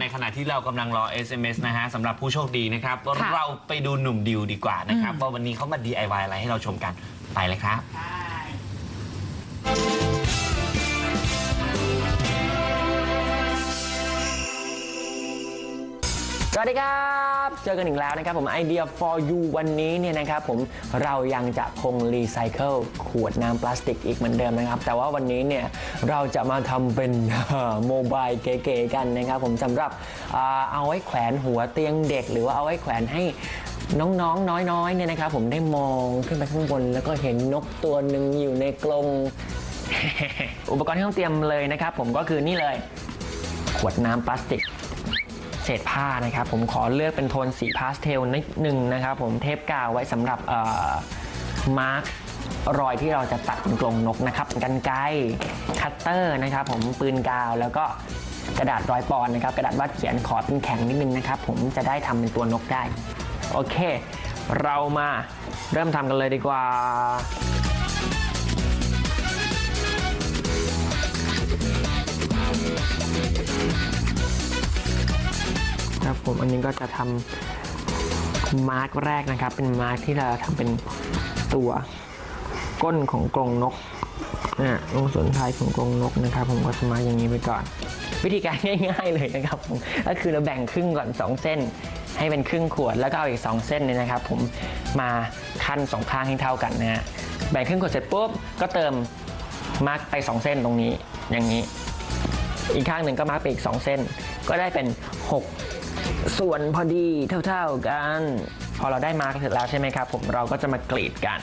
ในขณะที่เรากำลังรอ SMS นะฮะสำหรับผู้โชคดีนะครับ ค่ะเราไปดูหนุ่มดิวดีกว่านะครับว่าวันนี้เขามา DIY อะไรให้เราชมกันไปเลยครับ สวัสดีครับ เจอกันอีกแล้วนะครับผม Idea for you วันนี้เนี่ยนะครับผมเรายังจะคงรีไซเคิลขวดน้ำพลาสติกอีกเหมือนเดิมนะครับ แต่ว่าวันนี้เนี่ยเราจะมาทำเป็นโมบายเก๋ๆกันนะครับผมสำหรับเอาไว้แขวนหัวเตียงเด็ก หรือว่าเอาไว้แขวนให้น้องๆ น้อยๆ เนี่ยนะครับผมได้มองขึ้นไปข้างบน แล้วก็เห็นนกตัวหนึ่งอยู่ในกรงอุปกรณ์ที่ต้องเตรียมเลยนะครับ ผมก็คือนี่เลย ขวดน้ำพลาสติก เศษผ้านะครับ ผมขอเลือกเป็นโทนสีพาสเทลนิดนึงนะครับ ผมเทปกาวไว้สำหรับมาร์กรอยที่เราจะตัดเป็นกรงนกนะครับกันไกรคัตเตอร์นะครับ ผมปืนกาวแล้วก็กระดาษรอยปอนนะครับ กระดาษวาดเขียนขอเป็นแข็งนิดนึงนะครับ ผมจะได้ทำเป็นตัวนกได้ โอเค เรามาเริ่มทำกันเลยดีกว่า ผมอันนี้ก็จะทำมาร์กแรกนะครับ เป็นมาร์กที่เราทำเป็นตัวก้นของกรงนกนะตรงส่วนท้ายของกรงนกนะครับ ผมก็จะมาอย่างนี้ไปก่อน วิธีการง่าย ๆเลยนะครับผมก็คือเราแบ่งครึ่งก่อน 2 เส้น ให้เป็นครึ่งขวดแล้วก็เอาอีก 2 เส้นเนี่ยนะครับ ผมมาขั้นสองข้างให้เท่ากันนะฮะแบ่งครึ่งขวดเสร็จปุ๊บก็เติมมาร์กไป 2 เส้นตรงนี้อย่างนี้ อีกข้างหนึ่งก็มาร์กไปอีก 2 เส้น ก็ได้เป็น 6 ส่วนพอดีเท่าๆกัน พอเราได้มาร์กเสร็จแล้วใช่ไหมครับผมเราก็จะมากรีดกัน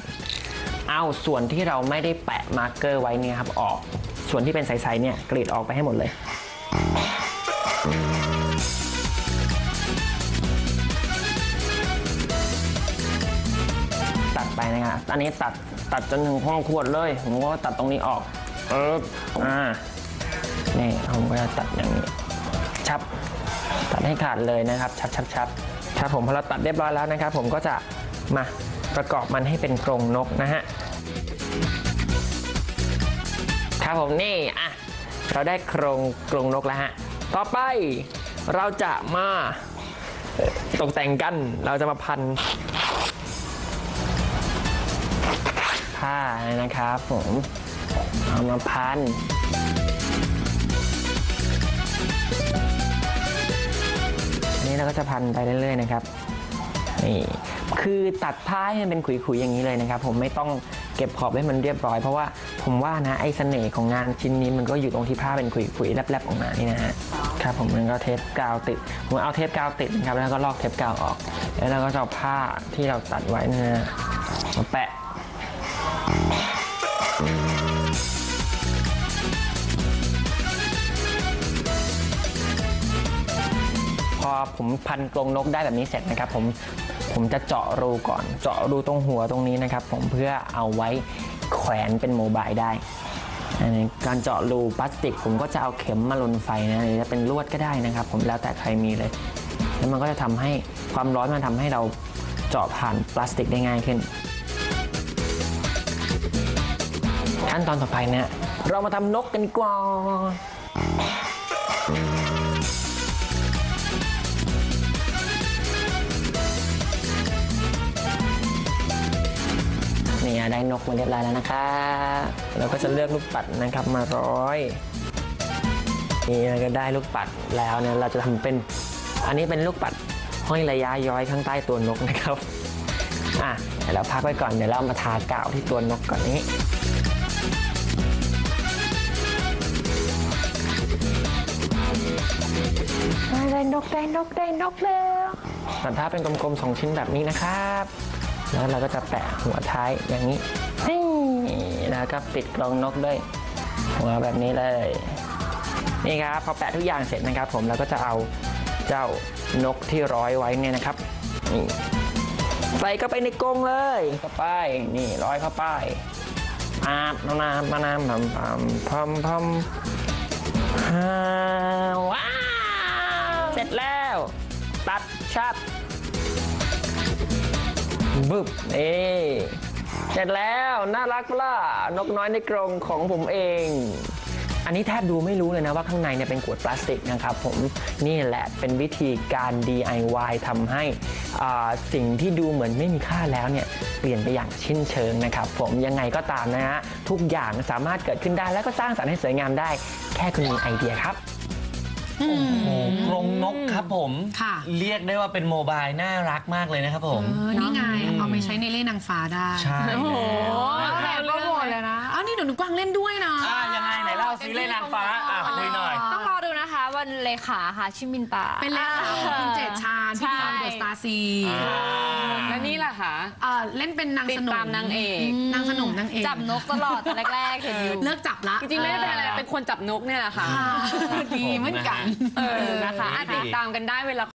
เอาส่วนที่เราไม่ได้แปะมาร์กเกอร์ไว้เนี่ยครับออก ส่วนที่เป็นใสๆเนี่ยกรีดออกไปให้หมดเลยตัดไปนะครับอันนี้ตัดตัดจนถึงห้องขวดเลยผมก็ตัดตรงนี้ออกเอออ่านี่ผมก็จะตัดอย่างนี้ชับ ตัดให้ขาดเลยนะครับชับชับชับครับผมพอเราตัดเรียบร้อยแล้วนะครับ ผมก็จะมาประกอบมันให้เป็นกรงนกนะฮะครับผมนี่อะเราได้โครงกรงนกแล้วฮะต่อไปเราจะมาตกแต่งกันเราจะมาพันผ้านะครับผมเอามาพัน ก็จะพันไปเรื่อยๆนะครับนี่คือตัดผ้าให้มันเป็นขุยๆอย่างนี้เลยนะครับ ผมไม่ต้องเก็บขอบให้มันเรียบร้อย เพราะว่าผมว่านะไอ้เสน่ห์ของงานชิ้นนี้มันก็อยู่ตรงที่ผ้าเป็นขุยๆแลบๆออกมานี่นะฮะครับผมมันก็เทปกาวติดผมเอาเทปกาวติดนะครับแล้วก็ลอกเทปกาวออก แล้วเราก็จะเอาผ้าที่เราตัดไว้นะฮะมาแปะ อผมพันกรงนกได้แบบนี้เสร็จนะครับ ผมผมจะเจาะรูก่อน เจาะรูตรงหัวตรงนี้นะครับ ผมเพื่อเอาไว้แขวนเป็นโมบายได้อันนี้การเจาะรูพลาสติก ผมก็จะเอาเข็มมาลนไฟนะจะเป็นลวดก็ได้นะครับ ผมแล้วแต่ใครมีเลย แล้วมันก็จะทำให้ความร้อนมันทำให้เราเจาะผ่านพลาสติกได้ง่ายขึ้น ขั้นตอนต่อไปเนี่ยเรามาทำนกกันดีกว่านี่ ได้นกมาเรียบร้อยแล้วนะครับเราก็จะเลือกลูกปัดนะครับมาร้อย นี่เราก็ได้ลูกปัดแล้วเนี่ยเราจะทำเป็น อันนี้เป็นลูกปัดห้อยระยะย้อยข้างใต้ตัวนกนะครับ อะเดี๋ยวเราพักไว้ก่อนเดี๋ยวเรามาทากาวที่ตัวนกก่อนนี้ได้นกได้นกได้นกแล้วตัดภาพเป็นกลมๆสองชิ้นแบบนี้นะครับ แล้วเราก็จะแปะหัวท้ายอย่างนี้นี่แล้วก็ปิดกรงนกด้วยหัวแบบนี้เลย นี่ครับพอแปะทุกอย่างเสร็จนะครับ ผมเราก็จะเอาเจ้านกที่ร้อยไว้เนี่ยนะครับนี่ใส่เข้าไปในกรงเลยเข้าไปนี่ร้อยเข้าไปอาบนามมานามพัมพัมพัมพัมอ่าว้าวเสร็จแล้ว ตัดชับ บึบเอเสร็จแล้วน่ารักปะล่ะนกน้อยในกรงของผมเอง อันนี้แทบดูไม่รู้เลยนะว่าข้างในเนี่ยเป็นขวดพลาสติกนะครับผมนี่แหละเป็นวิธีการ DIY ทำให้อ่าสิ่งที่ดูเหมือนไม่มีค่าแล้วเนี่ยเปลี่ยนไปอย่างชิ้นเชิงนะครับ ผมยังไงก็ตามนะฮะทุกอย่างสามารถเกิดขึ้นได้แล้วก็สร้างสรรค์ให้สวยงามได้ แค่คุณมีไอเดียครับโอ้โหกร งนกครับผม ค่ะ เรียกได้ว่าเป็นโมบายน่ารักมากเลยนะครับผม เออนี่ไงเอาไปใช้ในเล่นนางฟ้าได้ใช่โอ้โหแล้วแบนะบโปรโมทเลยนะ อ้าวนี่เดี๋ยวหนูกวางเล่นด้วยนะ อ่ายังไงไหนเล่าซีเล่นนางฟ้าอะคุยหน่อย ต้อง รอดูนะคะวันเลขาค่ะชิมินตา เป็นเล่นของคุณเจตชาญพี่ใช่ดีเดอะสตาร์ซีอ่าแล้วนี่ล่ะคะเล่นเป็นนางติดสนมตามนางเอกนางสนมนางเอกจับนกตลอดแต่แรกๆเห็นอยู่เลิกจับละจริงๆไม่ได้เป็นอะไรเป็นคนจับนกเนี่ยแหละค่ะค่ะดีเหมือนกันเออนะคะอะดีติดตามกันได้เวลา